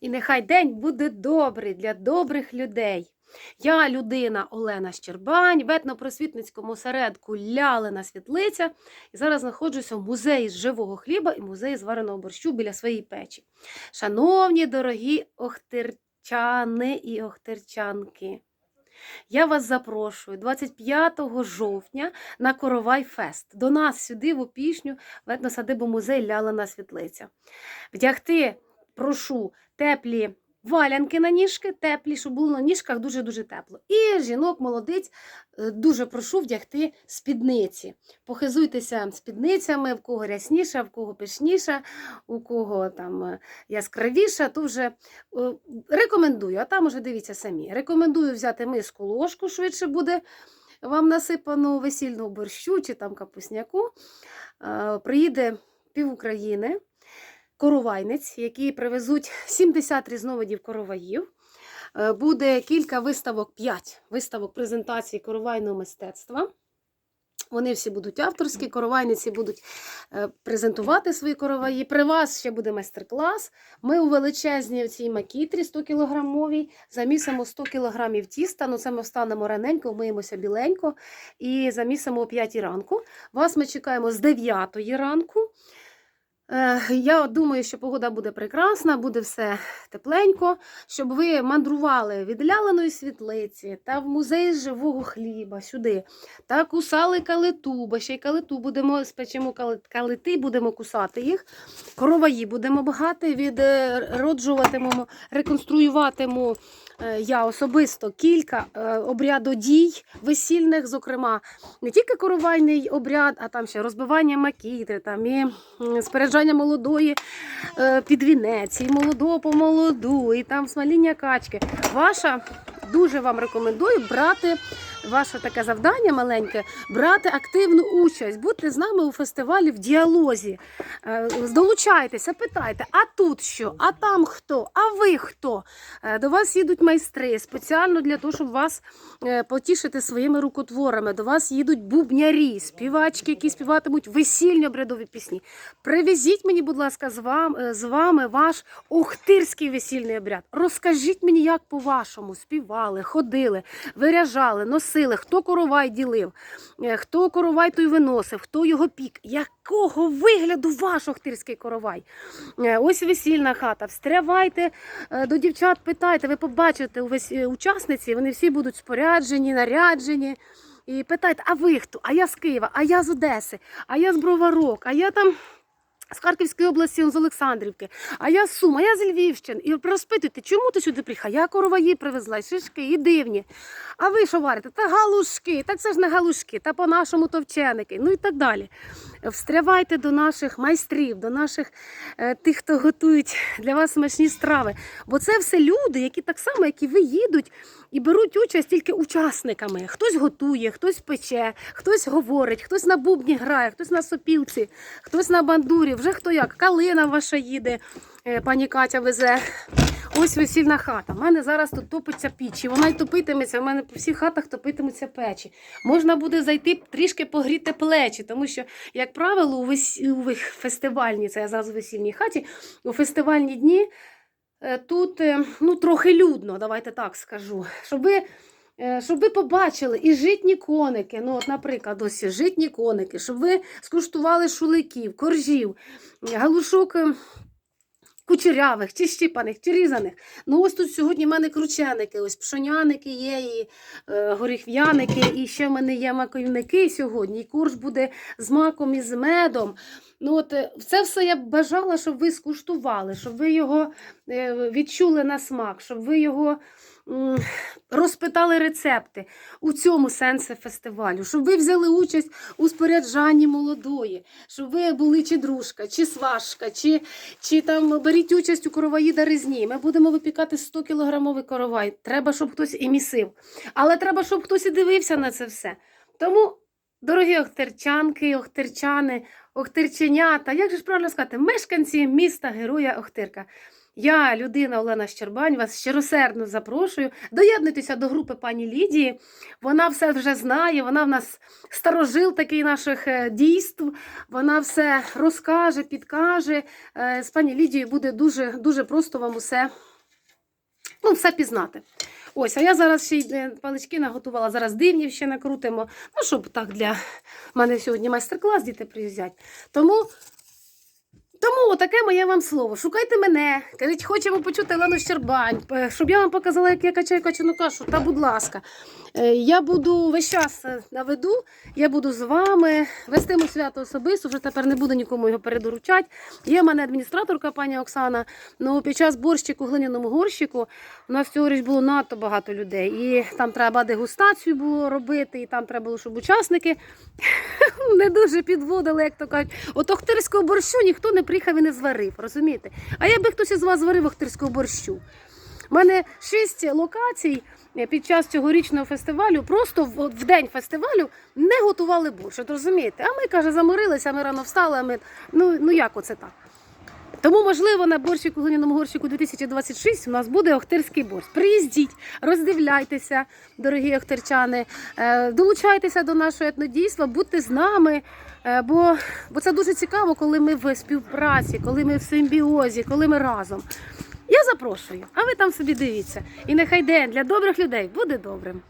І нехай день буде добрий для добрих людей. Я людина Олена Щербань, в етнопросвітницькому осередку Лялина Світлиця. І зараз знаходжуся в музеї з живого хліба і музеї звареного борщу біля своєї печі. Шановні дорогі охтирчани і охтирчанки, я вас запрошую 25 жовтня на Коровай Фест. До нас сюди, в Опішню, в етносадибу музей Лялина Світлиця. Вдягти прошу теплі валянки на ніжки, теплі, щоб було на ніжках дуже-дуже тепло. І жінок, молодиць, е, дуже прошу вдягти спідниці. Похизуйтеся спідницями, в кого рясніша, в кого пишніша, у кого там е, яскравіша, то вже е, рекомендую, а там уже дивіться самі. Рекомендую взяти миску ложку, швидше буде вам насипано весільного борщу чи там капусняку. Приїде пів України коровайниць, які привезуть 70 різновидів короваїв. Е, Буде кілька виставок, 5 виставок презентацій коровайного мистецтва. Вони всі будуть авторські, коровайниці будуть е, презентувати свої короваї. При вас ще буде майстер-клас. Ми у величезній цій макітрі 100 кілограмовій замісимо 100 кілограмів тіста. Ну це ми встанемо раненько, вмиємося біленько і замісимо о 5 ранку. Вас ми чекаємо з 9 ранку. Я думаю, що погода буде прекрасна, буде все тепленько, щоб ви мандрували від ляленої світлиці та в музей живого хліба сюди, та кусали калиту, бо ще й калиту будемо спечемо калити, будемо кусати їх. Короваї будемо багати, відроджуватимемо, реконструюватиму е, я особисто кілька е, обрядодій весільних, зокрема, не тільки коровайний обряд, а там ще розбивання макітри, там і м, спереджання молодої е, під вінець, і молодого по молоду, і там смаління качки. Ваша дуже вам рекомендую брати. Ваше таке завдання маленьке брати активну участь, бути з нами у фестивалі в діалозі. Е, Долучайтеся, питайте, а тут що, а там хто, а ви хто? Е, До вас їдуть майстри спеціально для того, щоб вас е, потішити своїми рукотворами. До вас їдуть бубнярі, співачки, які співатимуть весільні обрядові пісні. Привезіть мені, будь ласка, з вами, з вами ваш охтирський весільний обряд. Розкажіть мені, як по-вашому співали, ходили, виряжали, носили, хто коровай ділив, е, хто коровай той виносив, хто його пік, якого вигляду ваш охтирський коровай. Е, Ось весільна хата. Встрявайте е, до дівчат, питайте, ви побачите увесь учасниці, вони всі будуть споряджені, наряджені. І питайте, а ви хто? А я з Києва, а я з Одеси, а я з Броварок, а я там. З Харківської області, з Олександрівки, а я з Сум, я з Львівщини. І розпитуйте, чому ти сюди приїхав? Я короваї привезла, шишки, і дивні. А ви що варите? Та галушки, так це ж не галушки, та по-нашому товченики, ну і так далі. Встрявайте до наших майстрів, до наших е, тих, хто готують для вас смачні страви. Бо це все люди, які так само, як і ви, їдуть і беруть участь тільки учасниками. Хтось готує, хтось пече, хтось говорить, хтось на бубні грає, хтось на сопілці, хтось на бандурі, вже хто як. Калина ваша їде, е, пані Катя везе. Ось весільна хата. У мене зараз тут топиться піч, і вона й топитиметься. У мене по всіх хатах топитимуться печі. Можна буде зайти трішки погріти плечі, тому що, як правило, у, вес... у фестивальній, це я зараз у весільній хаті, у фестивальні дні е, тут е, ну, трохи людно, давайте так скажу. Щоб ви, е, щоб ви побачили і житні коники, ну, от, наприклад, ось житні коники, щоб ви скуштували шуликів, коржів, галушок. Кучерявих, чи щипаних, чи різаних. Ну ось тут сьогодні в мене крученики, ось пшоняники є, і е, горіхв'яники, і ще в мене є маковники сьогодні. І курс буде з маком і з медом. Ну от е, це все я б бажала, щоб ви скуштували, щоб ви його е, відчули на смак, щоб ви його розпитали рецепти у цьому сенсі фестивалю, щоб ви взяли участь у споряджанні молодої, щоб ви були чи дружка, чи сважка, чи, чи там беріть участь у короваї даризні. Ми будемо випікати 100 кілограмовий коровай. Треба, щоб хтось і місив. Але треба, щоб хтось і дивився на це все. Тому, дорогі охтерчанки, охтерчани, охтерченята, як же ж правильно сказати, мешканці міста Героя Охтирка. Я, людина Олена Щербань, вас щиросердно запрошую. Доєднуйтеся до групи пані Лідії. Вона все вже знає, вона в нас старожил такий наших е, дійств. Вона все розкаже, підкаже. Е, З пані Лідією буде дуже, дуже просто вам усе, ну, все пізнати. Ось, а я зараз ще й е, палички наготувала, зараз дивнів ще накрутимо. Ну, щоб так для мене сьогодні майстер-клас діти приїздять. Тому. Тому таке моє вам слово. Шукайте мене, кажіть, хочемо почути Олену Щербань, е, щоб я вам показала, як я качаю качану кашу. Та, будь ласка, Е, я буду весь час е, на виду, я буду з вами вестиму свято особисто, вже тепер не буду нікому його передоручати. Є в мене адміністраторка пані Оксана. Ну під час борщику, глиняному горщику, у нас цьогоріч було надто багато людей. І там треба дегустацію було робити, і там треба було, щоб учасники не дуже підводили, як то кажуть. От охтирського борщу ніхто не приїхав і не зварив, розумієте? А якби хтось із вас зварив охтирського борщу. У мене шість локацій е, під час цьогорічного фестивалю, просто в, в день фестивалю не готували борщ. Розумієте? А ми, каже, заморилися, ми рано встали, а ми. Ну, ну як оце так? Тому, можливо, на борщику глиняному горщику 2026 у нас буде охтирський борщ. Приїздіть, роздивляйтеся, дорогі охтирчани, е, долучайтеся до нашого етнодійства, будьте з нами. е, Бо, бо це дуже цікаво, коли ми в співпраці, коли ми в симбіозі, коли ми разом. Я запрошую, а ви там собі дивіться. І нехай день для добрих людей буде добрим.